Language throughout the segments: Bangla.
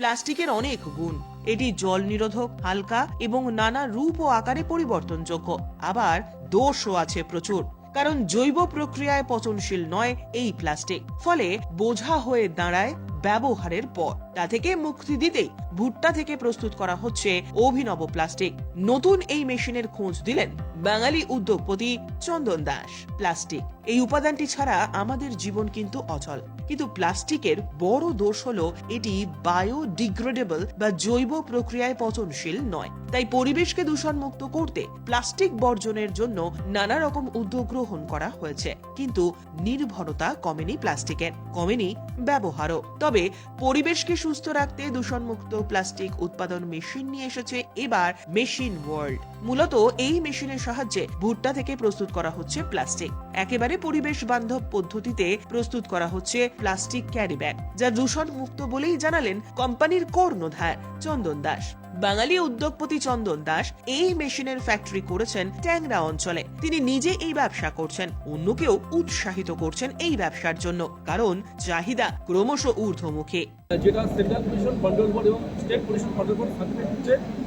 প্লাস্টিকের অনেক গুণ। এটি জল নিরোধক, হালকা এবং নানা রূপ ও আকারে পরিবর্তনযোগ্য। আবার দোষও আছে প্রচুর, কারণ জৈব প্রক্রিয়ায় পচনশীল নয় এই প্লাস্টিক। ফলে বোঝা হয়ে দাঁড়ায় ব্যবহারের পর। তা থেকে মুক্তি দিতেই ভুট্টা থেকে প্রস্তুত করা হচ্ছে অভিনব প্লাস্টিক। নতুন এই মেশিনের খোঁজ দিলেন বাঙালি উদ্যোগপতি চন্দন দাস। প্লাস্টিক, এই উপাদানটি ছাড়া আমাদের জীবন কিন্তু অচল। কিন্তু প্লাস্টিকের বড় দোষ হলো এটি বায়োডিগ্রেডেবল বা জৈব প্রক্রিয়ায় পচনশীল নয়। তাই পরিবেশকে দূষণমুক্ত করতে প্লাস্টিক বর্জনের জন্য নানা রকম উদ্যোগ গ্রহণ করা হয়েছে। কিন্তু নির্ভরতা কমেনি প্লাস্টিকের। কমেনি ব্যবহারও। তবে পরিবেশকে সুস্থ রাখতে দূষণমুক্ত প্লাস্টিক উৎপাদন মেশিন নিয়ে এসেছে এবার মেশিন ওয়ার্ল্ড। মূলত এই মেশিনের সাহায্যে ভুট্টা থেকে প্রস্তুত করা হচ্ছে প্লাস্টিক। একেবারে পরিবেশ বান্ধব পদ্ধতিতে প্রস্তুত করা হচ্ছে প্লাস্টিক ক্যারিব্যাগ যা দূষণমুক্ত বলেই জানালেন কোম্পানির কর্ণধার চন্দন দাস। বাঙালি উদ্যোগপতি চন্দন দাস এই মেশিনের ফ্যাক্টরি করেছেন ট্যাংরা অঞ্চলে। তিনি নিজে এই ব্যবসা করছেন অন্যকেও উৎসাহিত করছেন এই ব্যবসার জন্য। কারণ চাহিদা ক্রমশ ঊর্ধ্বমুখী। যেটা সেন্ট্রাল কন্ট্রোল বোর্ড এবং স্টেট কন্ট্রোল বোর্ড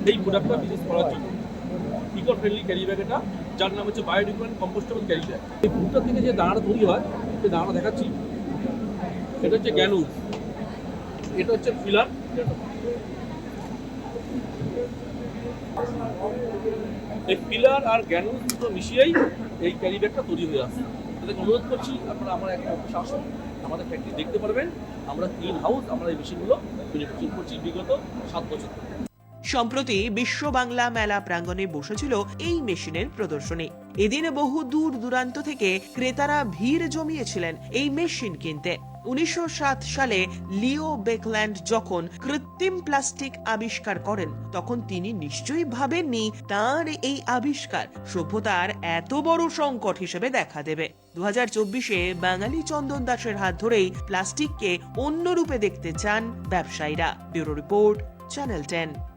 এই প্রোডাক্টটা বিজনেস করার জন্য। ইকো ফ্রেন্ডলি ক্যারি ব্যাগ এটা, যার নাম হচ্ছে বায়োডিগ্রেডেবল কম্পোস্টেবল ক্যারি ব্যাগ এই ভুট্টা থেকে যে দানাটা তৈরি হয় সেই দানাটা দেখাচ্ছি এটা হচ্ছে গ্যানুল এটা হচ্ছে ফিলার এই ফিলার আর গ্যানুল দুটো মিশিয়েই এই ক্যারি ব্যাগটা তৈরি হয়ে আসছে। তাদেরকে অনুরোধ করছি, আপনারা আমার একটা আসুন, আমাদের ফ্যাক্টরি দেখতে পারবেন, আমরা গ্রিন হাউস আমরা এই মেশিনগুলো ম্যানুফ্যাকচার করছি বিগত সাত বছর। সম্প্রতি বিশ্ব বাংলা মেলা প্রাঙ্গণে বসেছিল এই মেশিনের প্রদর্শনী। এদিন বহু দূর দূরান্ত থেকে ক্রেতারা ভিড় জমিয়েছিলেন এই মেশিন কিনতে। উনিশশো সাত সালে লিও বেকল্যান্ড যখন কৃত্রিম প্লাস্টিক আবিষ্কার করেন, তখন তিনি নিশ্চয়ই ভাবেননি তার এই আবিষ্কার সভ্যতার এত বড় সংকট হিসেবে দেখা দেবে। দু চব্বিশে বাঙালি চন্দন দাসের হাত ধরেই প্লাস্টিককে অন্য রূপে দেখতে চান ব্যবসায়ীরা। Bureau report, channel ten.